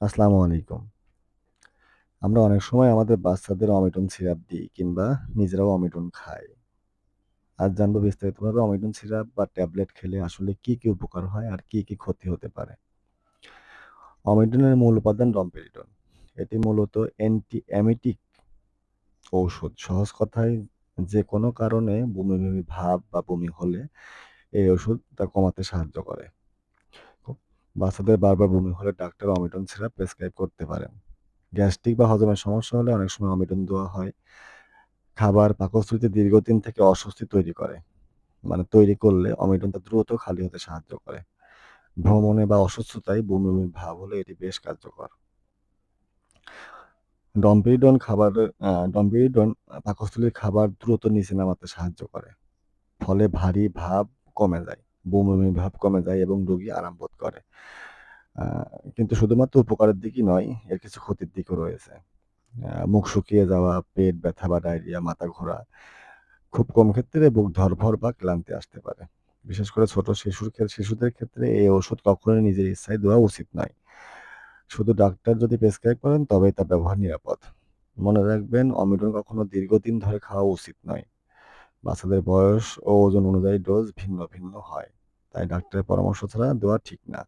আসসালামু আলাইকুম। আমরা অনেক সময় আমাদের বাচ্চাদের অমিটন সিরাপ দিই কিংবা নিজেরাও অমিটন খাই। আজ জানব বিস্তারিতভাবে অমিটন সিরাপ বা ট্যাবলেট খেলে আসলে কি, কি উপকার হয় আর কি, কি ক্ষতি হতে পারে। অমিটনের মূল উপাদান ডমপেরিডন। এটি মূলত অ্যান্টি-এমিটিক ঔষধ। সহজ কথায় যে কোনো কারণে বমি, বমি ভাব বা বমি হলে এই ওষুধ তা কমাতে সাহায্য করে। বাচ্চাদের বারবার বমি হলে ডাক্তার অমিটন সিরাপ প্রেসক্রাইব করতে পারেন। গ্যাস্ট্রিক বা হজমের সমস্যা হলে অনেক সময় অমিটন দেওয়া হয়। খাবার পাকস্থলীতে দীর্ঘদিন থেকে অস্বস্তি তৈরি করে। মানে তৈরি করলে অমিটনটা দ্রুত খালি হতে সাহায্য করে। ভ্রমণে বা অসুস্থতায় বমি, বমি ভাব হলে এটি বেশ কার্যকর। ডমপেরিডন খাবার ডমপেরিডন পাকস্থলীর খাবার দ্রুত নিচে নামাতে সাহায্য করে। ফলে ভারী ভাব কমে যায়, বমি, ভাব কমে যায় এবং রোগী আরাম বোধ করে। কিন্তু শুধুমাত্র উপকারের দিকই নয়, এর কিছু ক্ষতির দিকও রয়েছে। মুখ শুকিয়ে যাওয়া, পেট ব্যথা বা ডায়রিয়া, মাথা ঘোরা, খুব কম ক্ষেত্রে বুক ধরভর বা ক্লান্তি আসতে পারে। বিশেষ করে ছোট শিশুর শিশুদের ক্ষেত্রে এই ওষুধ কখনোই নিজের ইচ্ছায় দেওয়া উচিত নয়। শুধু ডাক্তার যদি প্রেসক্রাইব করেন তবেই তার ব্যবহার নিরাপদ। মনে রাখবেন অমিটন কখনো দীর্ঘদিন ধরে খাওয়া উচিত নয়। বাচ্চাদের বয়স ও ওজন অনুযায়ী ডোজ ভিন্ন, ভিন্ন হয়। তাই ডাক্তারের পরামর্শ ছাড়া দেওয়া ঠিক না।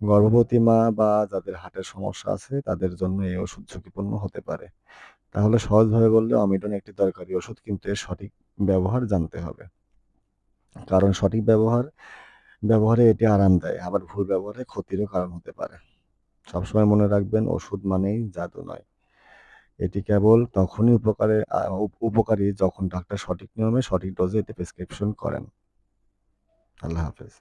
গর্ভবতী মা বা যাদের হার্টের সমস্যা আছে তাদের জন্য এই ওষুধ ঝুঁকিপূর্ণ হতে পারে। তাহলে সহজভাবে বললে অমিটন একটি দরকারি ওষুধ কিন্তু এর সঠিক ব্যবহার জানতে হবে। কারণ সঠিক ব্যবহার ব্যবহারে এটি আরাম দেয়, আবার ভুল ব্যবহারে ক্ষতিরও কারণ হতে পারে। সবসময় মনে রাখবেন ওষুধ মানেই জাদু নয়। এটি কেবল তখনই উপকারে উপকারী যখন ডাক্তার সঠিক নিয়মে সঠিক ডোজে এটি প্রেসক্রিপশন করেন। আল্লাহ হাফেজ।